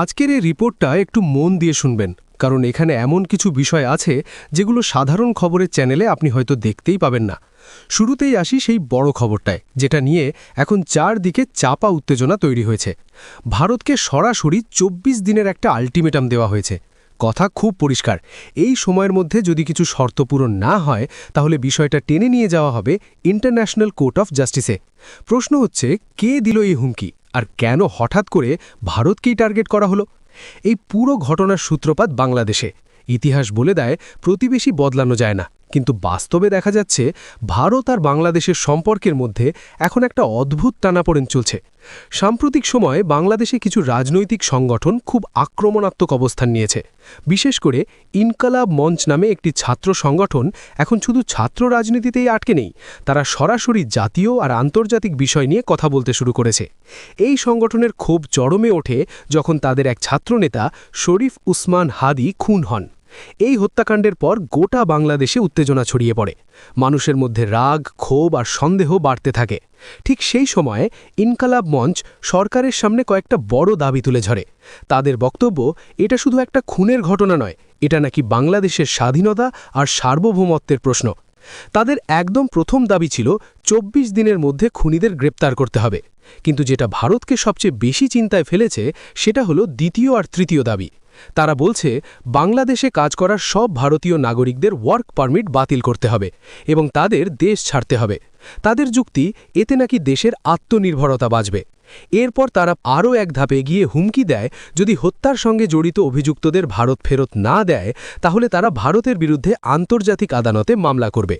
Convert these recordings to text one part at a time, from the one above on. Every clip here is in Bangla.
আজকের এই রিপোর্টটা একটু মন দিয়ে শুনবেন, কারণ এখানে এমন কিছু বিষয় আছে যেগুলো সাধারণ খবরের চ্যানেলে আপনি হয়তো দেখতেই পাবেন না। শুরুতেই আসি সেই বড় খবরটায়, যেটা নিয়ে এখন চারদিকে চাপা উত্তেজনা তৈরি হয়েছে। ভারতকে সরাসরি ২৪ দিনের একটা আলটিমেটাম দেওয়া হয়েছে। কথা খুব পরিষ্কার। এই সময়ের মধ্যে যদি কিছু শর্ত পূরণ না হয়, তাহলে বিষয়টা টেনে নিয়ে যাওয়া হবে ইন্টারন্যাশনাল কোর্ট অফ জাস্টিসে। প্রশ্ন হচ্ছে, কে দিল এই হুমকি? আর কেন হঠাৎ করে ভারতকেই টার্গেট করা হলো? এই পুরো ঘটনার সূত্রপাত বাংলাদেশে। ইতিহাস বলে দেয়, প্রতিবেশী বদলানো যায় না। কিন্তু বাস্তবে দেখা যাচ্ছে, ভারত আর বাংলাদেশের সম্পর্কের মধ্যে এখন একটা অদ্ভুত টানাপোড়েন চলছে। সাম্প্রতিক সময়ে বাংলাদেশে কিছু রাজনৈতিক সংগঠন খুব আক্রমণাত্মক অবস্থান নিয়েছে। বিশেষ করে ইনকালাব মঞ্চ নামে একটি ছাত্র সংগঠন এখন শুধু ছাত্র রাজনীতিতেই আটকে নেই, তারা সরাসরি জাতীয় আর আন্তর্জাতিক বিষয় নিয়ে কথা বলতে শুরু করেছে। এই সংগঠনের ক্ষোভ চরমে ওঠে যখন তাদের এক ছাত্রনেতা শরীফ উসমান হাদি খুন হন। এই হত্যাকাণ্ডের পর গোটা বাংলাদেশে উত্তেজনা ছড়িয়ে পড়ে। মানুষের মধ্যে রাগ, ক্ষোভ আর সন্দেহ বাড়তে থাকে। ঠিক সেই সময়ে ইনকালাব মঞ্চ সরকারের সামনে কয়েকটা বড় দাবি তুলে ঝরে তাদের বক্তব্য, এটা শুধু একটা খুনের ঘটনা নয়, এটা নাকি বাংলাদেশের স্বাধীনতা আর সার্বভৌমত্বের প্রশ্ন। তাদের একদম প্রথম দাবি ছিল ২৪ দিনের মধ্যে খুনিদের গ্রেপ্তার করতে হবে। কিন্তু যেটা ভারতকে সবচেয়ে বেশি চিন্তায় ফেলেছে, সেটা হলো দ্বিতীয় আর তৃতীয় দাবি। তারা বলছে, বাংলাদেশে কাজ করার সব ভারতীয় নাগরিকদের ওয়ার্ক পারমিট বাতিল করতে হবে এবং তাদের দেশ ছাড়তে হবে। তাদের যুক্তি, এতে নাকি দেশের আত্মনির্ভরতা বাঁচবে। এরপর তারা আরও এক ধাপে গিয়ে হুমকি দেয়, যদি হত্যার সঙ্গে জড়িত অভিযুক্তদের ভারত ফেরত না দেয়, তাহলে তারা ভারতের বিরুদ্ধে আন্তর্জাতিক আদালতে মামলা করবে।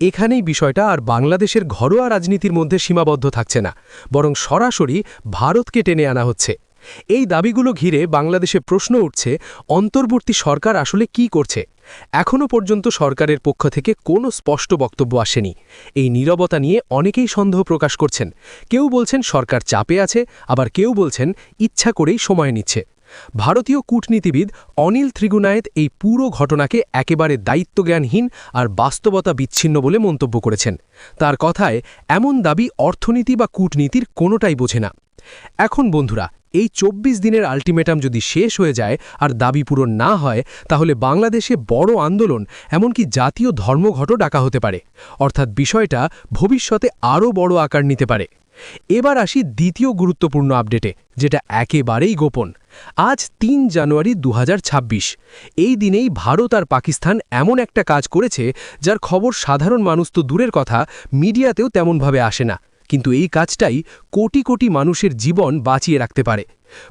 এখানেই বিষয়টা, আর বাংলাদেশের ঘরোয়া রাজনীতির মধ্যে সীমাবদ্ধ থাকছে না, বরং সরাসরি ভারতকে টেনে আনা হচ্ছে। এই দাবিগুলো ঘিরে বাংলাদেশে প্রশ্ন উঠছে, অন্তর্বর্তী সরকার আসলে কি করছে? এখনও পর্যন্ত সরকারের পক্ষ থেকে কোনো স্পষ্ট বক্তব্য আসেনি। এই নীরবতা নিয়ে অনেকেই সন্দেহ প্রকাশ করছেন। কেউ বলছেন সরকার চাপে আছে, আবার কেউ বলছেন ইচ্ছা করেই সময় নিচ্ছে। ভারতীয় কূটনীতিবিদ অনিল ত্রিগুনায়েত এই পুরো ঘটনাকে একেবারে দায়িত্বজ্ঞানহীন আর বাস্তবতা বিচ্ছিন্ন বলে মন্তব্য করেছেন। তার কথায় এমন দাবি অর্থনীতি বা কূটনীতির কোনোটাই বোঝে না। এখন বন্ধুরা এই ২৪ দিনের আলটিমেটাম যদি শেষ হয়ে যায় আর দাবি পূরণ না হয়, তাহলে বাংলাদেশে বড় আন্দোলন, এমনকি জাতীয় ধর্মঘটও ডাকা হতে পারে। অর্থাৎ বিষয়টা ভবিষ্যতে আরও বড় আকার নিতে পারে। এবার আসি দ্বিতীয় গুরুত্বপূর্ণ আপডেটে, যেটা একেবারেই গোপন। আজ তিন জানুয়ারি দু হাজার ছাব্বিশ। এই দিনেই ভারত আর পাকিস্তান এমন একটা কাজ করেছে, যার খবর সাধারণ মানুষ তো দূরের কথা, মিডিয়াতেও তেমনভাবে আসে না। কিন্তু এই কাজটাই কোটি কোটি মানুষের জীবন বাঁচিয়ে রাখতে পারে।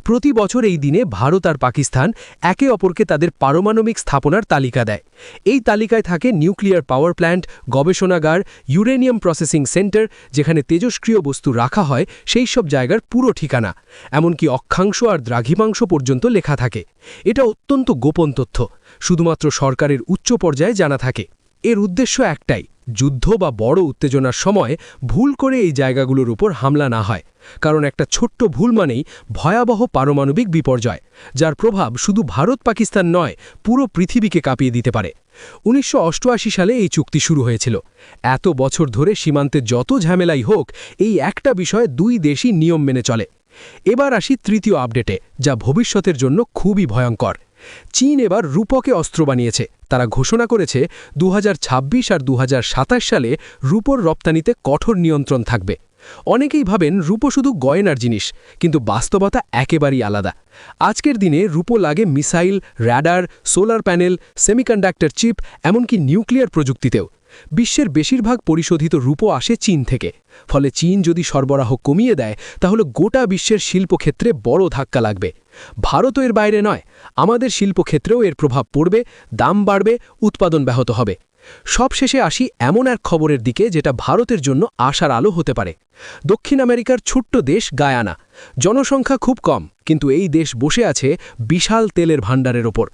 প্রতি বছর এই দিনে ভারত আর পাকিস্তান একে অপরকে তাদের পারমাণবিক স্থাপনার তালিকা দেয়। এই তালিকায় থাকে নিউক্লিয়ার পাওয়ার প্ল্যান্ট, গবেষণাগার, ইউরেনিয়াম প্রসেসিং সেন্টার, যেখানে তেজস্ক্রিয় বস্তু রাখা হয়, সেই সব জায়গার পুরো ঠিকানা। এমনকি অক্ষাংশ আর দ্রাঘিমাংশ পর্যন্ত লেখা থাকে। এটা অত্যন্ত গোপন তথ্য। শুধুমাত্র সরকারের উচ্চ পর্যায়ে জানা থাকে। এর উদ্দেশ্য একটাই যুদ্ধ বা বড় উত্তেজনার সময় ভুল করে এই জায়গাগুলোর উপর হামলা না হয়। কারণ একটা ছোট্ট ভুল মানেই ভয়াবহ পারমাণবিক বিপর্যয়, যার প্রভাব শুধু ভারত পাকিস্তান নয়, পুরো পৃথিবীকে কাঁপিয়ে দিতে পারে। উনিশশো অষ্টআশি সালে এই চুক্তি শুরু হয়েছিল। এত বছর ধরে সীমান্তে যত ঝামেলাই হোক, এই একটা বিষয়ে দুই দেশই নিয়ম মেনে চলে। এবার আসি তৃতীয় আপডেটে, যা ভবিষ্যতের জন্য খুবই ভয়ঙ্কর। চীন এবার রূপকে অস্ত্র বানিয়েছে। তারা ঘোষণা করেছে দু হাজার ছাব্বিশ আর দু হাজার সাতাশ সালে রূপর রপ্তানিতে কঠোর নিয়ন্ত্রণ থাকবে। অনেকেই ভাবেন রূপো শুধু গয়নার জিনিস, কিন্তু বাস্তবতা একেবারেই আলাদা। আজকের দিনে রূপো লাগে missile, radar, solar panel, semiconductor chip, এমনকি নিউক্লিয়ার প্রযুক্তিতেও। বিশ্বের বেশিরভাগ পরিশোধিত রূপো আসে চীন থেকে। ফলে চীন যদি সরবরাহ কমিয়ে দেয়, তাহলে গোটা বিশ্বের শিল্পক্ষেত্রে বড় ধাক্কা লাগবে। ভারতও এর বাইরে নয়, আমাদের শিল্পক্ষেত্রেও এর প্রভাব পড়বে, দাম বাড়বে, উৎপাদন ব্যাহত হবে। সবশেষে আসি এমন এক খবরের দিকে যেটা ভারতের জন্য আশার আলো হতে পারে। দক্ষিণ আমেরিকার ছোট্ট দেশ গায়ানা। জনসংখ্যা খুব কম, কিন্তু এই দেশ বসে আছে বিশাল তেলের ভাণ্ডারের ওপর।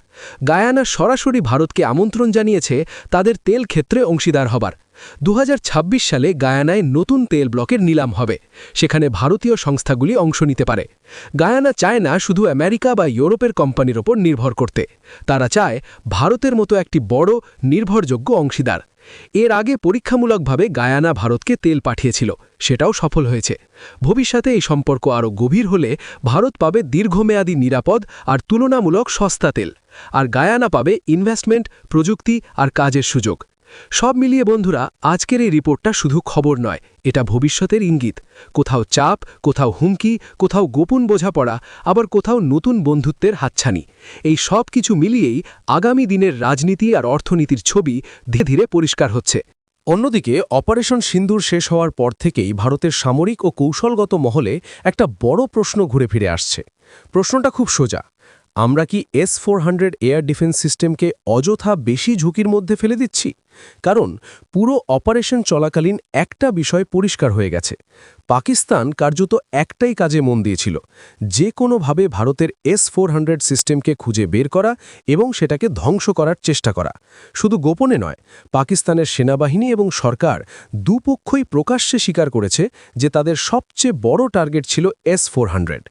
গায়ানা সরাসরি ভারতকে আমন্ত্রণ জানিয়েছে তাদের তেল ক্ষেত্রে অংশীদার হবার। দু হাজার ছাব্বিশ সালে গায়ানায় নতুন তেল ব্লকের নিলাম হবে। সেখানে ভারতীয় সংস্থাগুলি অংশ নিতে পারে। গায়ানা চায় না শুধু আমেরিকা বা ইউরোপের কোম্পানির ওপর নির্ভর করতে। তারা চায় ভারতের মতো একটি বড়, নির্ভরযোগ্য অংশীদার। এর আগে পরীক্ষামূলকভাবে গায়ানা ভারতকে তেল পাঠিয়েছিল। সেটাও সফল হয়েছে। ভবিষ্যতে এই সম্পর্ক আরও গভীর হলে ভারত পাবে দীর্ঘমেয়াদী নিরাপদ আর তুলনামূলক সস্তা তেল। আর গায়ানা পাবে ইনভেস্টমেন্ট প্রযুক্তি আর কাজের সুযোগ। সব মিলিয়ে বন্ধুরা, আজকের এই রিপোর্টটা শুধু খবর নয়, এটা ভবিষ্যতের ইঙ্গিত। কোথাও চাপ, কোথাও হুমকি, কোথাও গোপন বোঝাপড়া, আবার কোথাও নতুন বন্ধুত্বের হাতছানি। এই সব কিছু মিলিয়েই আগামী দিনের রাজনীতি আর অর্থনীতির ছবি ধীরে ধীরে পরিষ্কার হচ্ছে। অন্যদিকে, অপারেশন সিন্দুর শেষ হওয়ার পর থেকেই ভারতের সামরিক ও কৌশলগত মহলে একটা বড় প্রশ্ন ঘুরে ফিরে আসছে। প্রশ্নটা খুব সোজা। আমরা কি এস ফোর এয়ার ডিফেন্স সিস্টেমকে অযথা বেশি ঝুঁকির মধ্যে ফেলে দিচ্ছি? কারণ পুরো অপারেশন চলাকালীন একটা বিষয় পরিষ্কার হয়ে গেছে। পাকিস্তান কার্যত একটাই কাজে মন দিয়েছিল যে কোনোভাবে ভারতের এস ফোর সিস্টেমকে খুঁজে বের করা এবং সেটাকে ধ্বংস করার চেষ্টা করা। শুধু গোপনে নয়, পাকিস্তানের সেনাবাহিনী এবং সরকার দুপক্ষই প্রকাশ্যে স্বীকার করেছে যে তাদের সবচেয়ে বড় টার্গেট ছিল এস ফোর হান্ড্রেড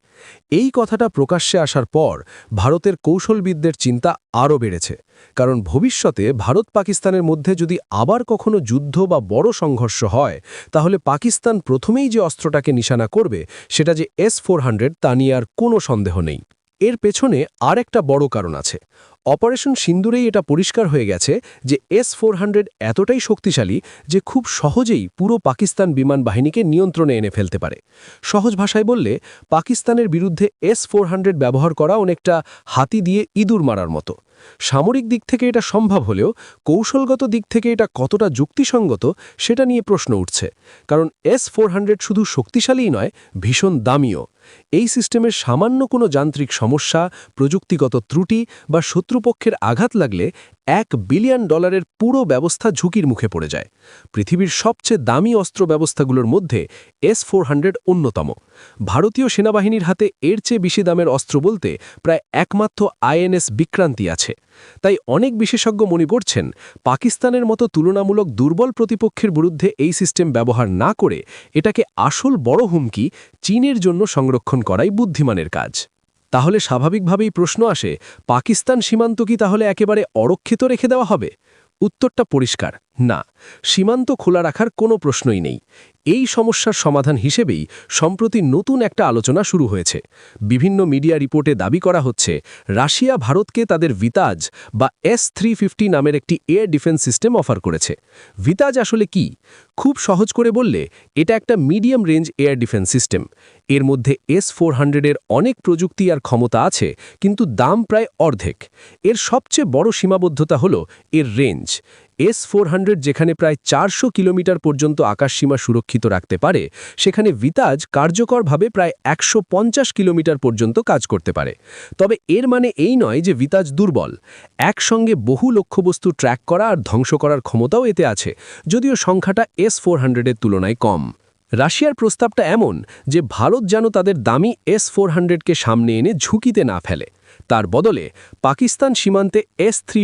এই কথাটা প্রকাশ্যে আসার পর ভারতের কৌশলবিদদের চিন্তা আরও বেড়েছে, কারণ ভবিষ্যতে ভারত পাকিস্তানের মধ্যে যদি আবার কখনো যুদ্ধ বা বড় সংঘর্ষ হয়, তাহলে পাকিস্তান প্রথমেই যে অস্ত্রটাকে নিশানা করবে, সেটা যে এস ফোর তা নিয়ে আর কোনো সন্দেহ নেই। এর পেছনে আর একটা বড় কারণ আছে। অপারেশন সিন্দুরেই এটা পরিষ্কার হয়ে গেছে যে এস ফোর এতটাই শক্তিশালী যে খুব সহজেই পুরো পাকিস্তান বিমান বাহিনীকে নিয়ন্ত্রণে এনে ফেলতে পারে। সহজ ভাষায় বললে, পাকিস্তানের বিরুদ্ধে এস ফোর ব্যবহার করা অনেকটা হাতি দিয়ে ইঁদুর মারার মতো। সামরিক দিক থেকে এটা সম্ভব হলেও, কৌশলগত দিক থেকে এটা কতটা যুক্তিসঙ্গত সেটা নিয়ে প্রশ্ন উঠছে। কারণ এস ফোর শুধু শক্তিশালীই নয়, ভীষণ দামিও। এই সিস্টেমের সামান্য কোনো যান্ত্রিক সমস্যা, প্রযুক্তিগত ত্রুটি বা শত্রুপক্ষের আঘাত লাগলে এক বিলিয়ন ডলারের পুরো ব্যবস্থা ঝুঁকির মুখে পড়ে যায়। পৃথিবীর সবচেয়ে দামি অস্ত্র ব্যবস্থাগুলোর মধ্যে এস ফোর অন্যতম। ভারতীয় সেনাবাহিনীর হাতে এর চেয়ে বেশি দামের অস্ত্র বলতে প্রায় একমাত্র আইএনএস বিক্রান্তি আছে। তাই অনেক বিশেষজ্ঞ মনে করছেন, পাকিস্তানের মতো তুলনামূলক দুর্বল প্রতিপক্ষের বিরুদ্ধে এই সিস্টেম ব্যবহার না করে এটাকে আসল বড় হুমকি চীনের জন্য সংরক্ষণ করাই বুদ্ধিমানের কাজ। তাহলে স্বাভাবিকভাবেই প্রশ্ন আসে, পাকিস্তান সীমান্ত কি তাহলে একেবারে অরক্ষিত রেখে দেওয়া হবে? উত্তরটা পরিষ্কার। না, সীমান্ত খোলা রাখার কোনো প্রশ্নই নেই। এই সমস্যার সমাধান হিসেবেই সম্প্রতি নতুন একটা আলোচনা শুরু হয়েছে। বিভিন্ন মিডিয়া রিপোর্টে দাবি করা হচ্ছে, রাশিয়া ভারতকে তাদের ভিতাজ বা এস থ্রি নামের একটি এয়ার ডিফেন্স সিস্টেম অফার করেছে। ভিতাজ আসলে কি? খুব সহজ করে বললে, এটা একটা medium range air defence system. এর মধ্যে এস ফোর হান্ড্রেডের অনেক প্রযুক্তি আর ক্ষমতা আছে, কিন্তু দাম প্রায় অর্ধেক। এর সবচেয়ে বড় সীমাবদ্ধতা হল এর রেঞ্জ। এস ফোর যেখানে প্রায় চারশো কিলোমিটার পর্যন্ত আকাশসীমা সুরক্ষিত রাখতে পারে, সেখানে ভিতাজ কার্যকরভাবে প্রায় একশো পঞ্চাশ কিলোমিটার পর্যন্ত কাজ করতে পারে। তবে এর মানে এই নয় যে ভিতাজ দুর্বল। একসঙ্গে বহু লক্ষ্যবস্তু ট্র্যাক করা আর ধ্বংস করার ক্ষমতাও এতে আছে, যদিও সংখ্যাটা এস ফোর হান্ড্রেডের তুলনায় কম। রাশিয়ার প্রস্তাবটা এমন যে ভারত যেন তাদের দামি এস ফোর হান্ড্রেডকে সামনে এনে ঝুঁকিতে না ফেলে। তার বদলে পাকিস্তান সীমান্তে এস থ্রি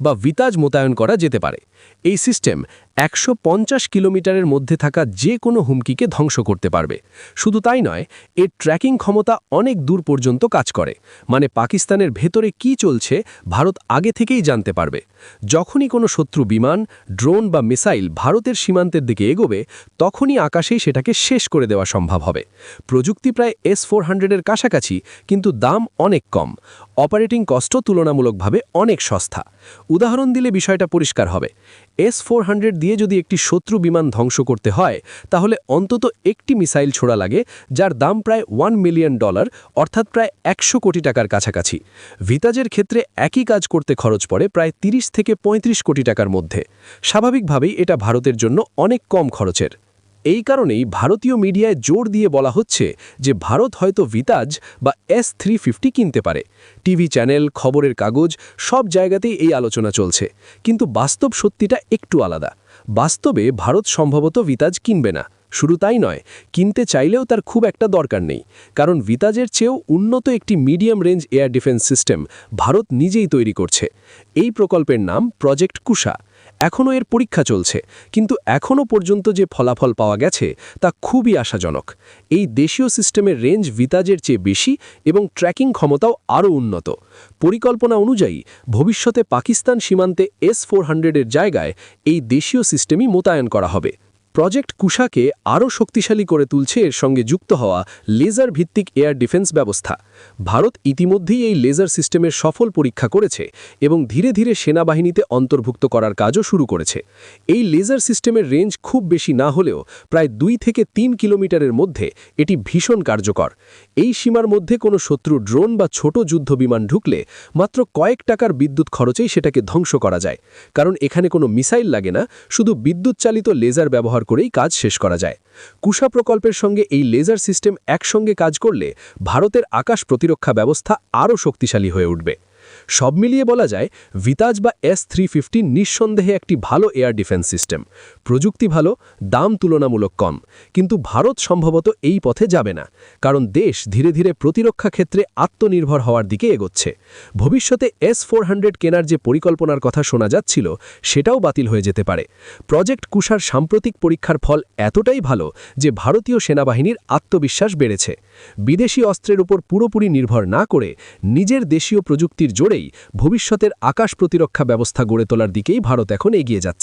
বা ভিতাজ মোতায়েন করা যেতে পারে। এই সিস্টেম একশো পঞ্চাশ কিলোমিটারের মধ্যে থাকা যে কোনো হুমকিকে ধ্বংস করতে পারবে। শুধু তাই নয়, এর ট্র্যাকিং ক্ষমতা অনেক দূর পর্যন্ত কাজ করে। মানে পাকিস্তানের ভেতরে কি চলছে, ভারত আগে থেকেই জানতে পারবে। যখনই কোনো শত্রু বিমান, ড্রোন বা মিসাইল ভারতের সীমান্তের দিকে এগোবে, তখনই আকাশেই সেটাকে শেষ করে দেওয়া সম্ভব হবে। প্রযুক্তি প্রায় এস ফোর হান্ড্রেডের কাছাকাছি, কিন্তু দাম অনেক কম। অপারেটিং কষ্ট তুলনামূলকভাবে অনেক সস্তা। উদাহরণ দিলে বিষয়টা পরিষ্কার হবে। এস ফোর দিয়ে যদি একটি শত্রু বিমান ধ্বংস করতে হয়, তাহলে অন্তত একটি মিসাইল ছোড়া লাগে, যার দাম প্রায় ওয়ান মিলিয়ন ডলার, অর্থাৎ প্রায় একশো কোটি টাকার কাছাকাছি। ভিতাজের ক্ষেত্রে একই কাজ করতে খরচ পড়ে প্রায় ৩০ থেকে ৩৫ কোটি টাকার মধ্যে। স্বাভাবিকভাবেই এটা ভারতের জন্য অনেক কম খরচের। এই কারণেই ভারতীয় মিডিয়ায় জোর দিয়ে বলা হচ্ছে যে ভারত হয়তো ভিতাজ বা এস থ্রি কিনতে পারে। টিভি চ্যানেল, খবরের কাগজ, সব জায়গাতেই এই আলোচনা চলছে। কিন্তু বাস্তব সত্যিটা একটু আলাদা। বাস্তবে ভারত সম্ভবত ভিতাজ কিনবে না। শুরু তাই নয়, কিনতে চাইলেও তার খুব একটা দরকার নেই। কারণ ভিতাজের চেয়েও উন্নত একটি medium range air defence system Bharat নিজেই তৈরি করছে। এই প্রকল্পের নাম প্রজেক্ট কুষা। এখনও এর পরীক্ষা চলছে, কিন্তু এখনও পর্যন্ত যে ফলাফল পাওয়া গেছে তা খুবই আশাজনক। এই দেশীয় সিস্টেমের রেঞ্জ ভিতাজের চেয়ে বেশি এবং ট্র্যাকিং ক্ষমতাও আরও উন্নত। পরিকল্পনা অনুযায়ী, ভবিষ্যতে পাকিস্তান সীমান্তে এস ফোর হান্ড্রেডের জায়গায় এই দেশীয় সিস্টেমই মোতায়েন করা হবে। প্রজেক্ট কুশাকে আরও শক্তিশালী করে তুলছে এর সঙ্গে যুক্ত হওয়া লেজার ভিত্তিক এয়ার ডিফেন্স ব্যবস্থা। ভারত ইতিমধ্যেই এই লেজার সিস্টেমের সফল পরীক্ষা করেছে এবং ধীরে ধীরে সেনাবাহিনীতে অন্তর্ভুক্ত করার কাজও শুরু করেছে। এই লেজার সিস্টেমের রেঞ্জ খুব বেশি না হলেও প্রায় দুই থেকে তিন কিলোমিটারের মধ্যে এটি ভীষণ কার্যকর। এই সীমার মধ্যে কোনো শত্রু ড্রোন বা ছোট যুদ্ধ বিমান ঢুকলে মাত্র কয়েক টাকার বিদ্যুৎ খরচেই সেটাকে ধ্বংস করা যায়। কারণ এখানে কোনো মিসাইল লাগে না, শুধু বিদ্যুৎ চালিত লেজার ব্যবহার করেই কাজ শেষ করা যায়। কুশা প্রকল্পের সঙ্গে এই লেজার সিস্টেম একসঙ্গে কাজ করলে ভারতের আকাশ প্রতিরক্ষা ব্যবস্থা আরও শক্তিশালী হয়ে উঠবে। সব মিলিয়ে বলা যায়, ভিতাজ বা এস থ্রি ফিফটি নিঃসন্দেহে একটি ভালো এয়ার ডিফেন্স সিস্টেম। প্রযুক্তি ভালো, দাম তুলনামূলক কম। কিন্তু ভারত সম্ভবত এই পথে যাবে না, কারণ দেশ ধীরে ধীরে প্রতিরক্ষা ক্ষেত্রে আত্মনির্ভর হওয়ার দিকে এগোচ্ছে। ভবিষ্যতে এস ফোর কেনার যে পরিকল্পনার কথা শোনা যাচ্ছিল, সেটাও বাতিল হয়ে যেতে পারে। প্রজেক্ট কুষার সাম্প্রতিক পরীক্ষার ফল এতটাই ভালো যে ভারতীয় সেনাবাহিনীর আত্মবিশ্বাস বেড়েছে। বিদেশি অস্ত্রের উপর পুরোপুরি নির্ভর না করে নিজের দেশীয় প্রযুক্তির জোরেই ভবিষ্যতের আকাশ প্রতিরক্ষা ব্যবস্থা গড়ে তোলার দিকেই ভারত এখন এগিয়ে যাচ্ছে।